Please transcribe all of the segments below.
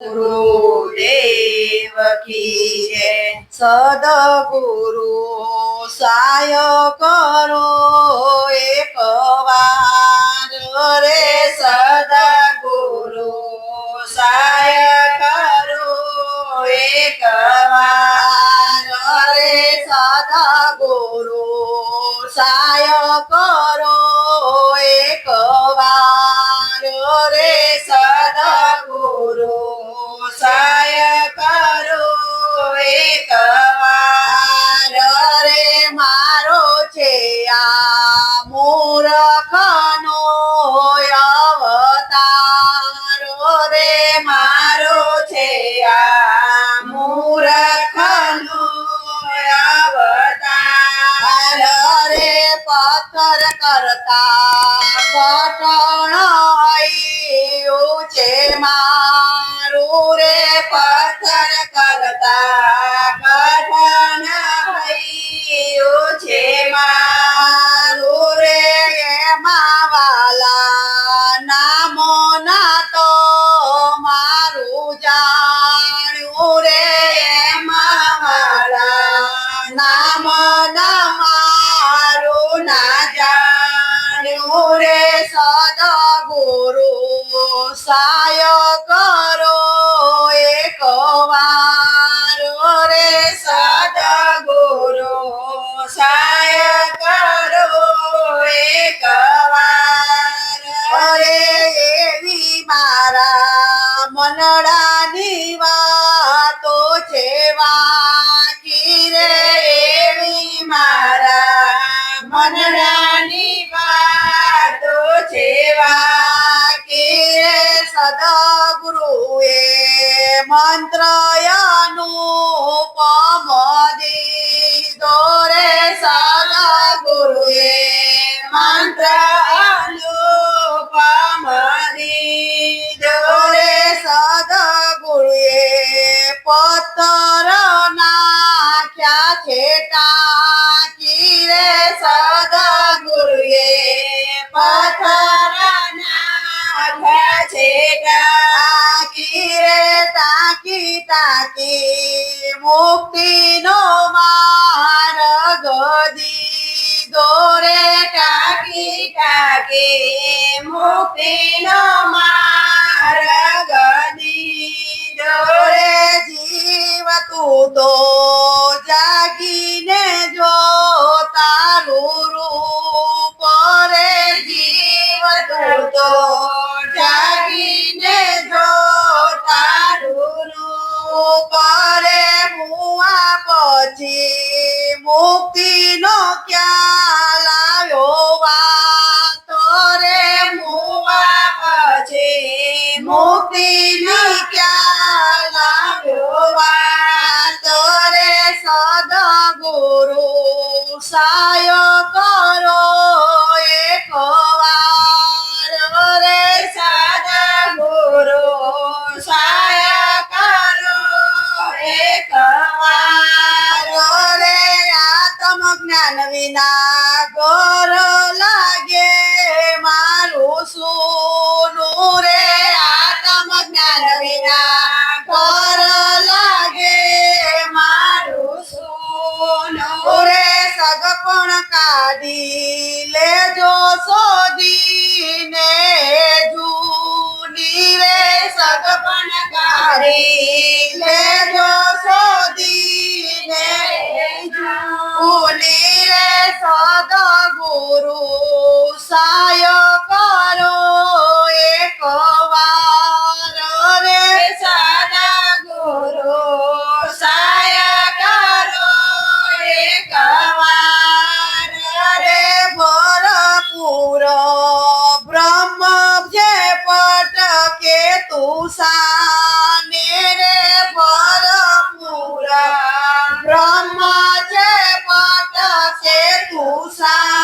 ગુરુદેવ કી જય સદગુરુ સાય કરો એક વાર રે સદગુરુ સાય કરો એક વાર રે સદગુરુ સાય કરો એક વાર રે સદગુરુ આ મૂર્ખનો અવતાર. રે મારો છે આ મૂર્ખનો અવતાર. રે પથ્થર કરતા પટણ આયું છે મારું રે પથ્થર કરતા સદગુરુ સાય કરો એક વાર. રે સદગુરુ સાય કરો એક વાર. રે એવી મારા મનડાની વાતો છે વાકી રે. એવી મારા મનડાની રે સદગુરુએ મંત્ર અનુપમ દીધો રે સદગુરુએ નાખ્યા છે ટાંકી રે ટાંકી ટાંકી મુક્તિનો માર્ગ દીધો રે ટાંકી ટાંકી મુક્તિનો માર્ગ દીધો રે જીવ તું તો જાગીને રૂપ રે મુઆ પછી મુક્તિનો ક્યાં લાવ્યો વાતો રે મુઆ પછી મુક્તિની જ્ઞાન વિના ગોર લાગે મારું સોનું સાય કરો એક વાર. રે સદગુરુ સાય કરો એક વાર. રે ભરપૂર બ્રહ્મ જે પટકે તું સાને રે ભરપૂર. બ્રહ્મ જે પટકે તું સાને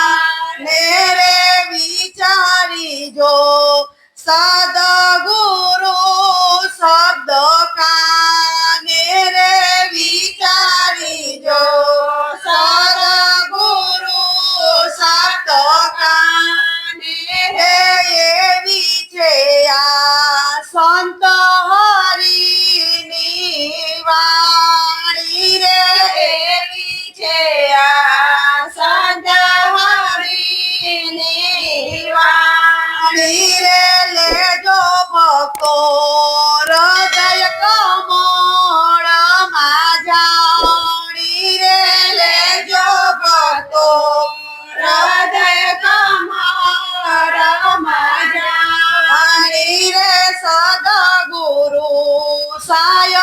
સાય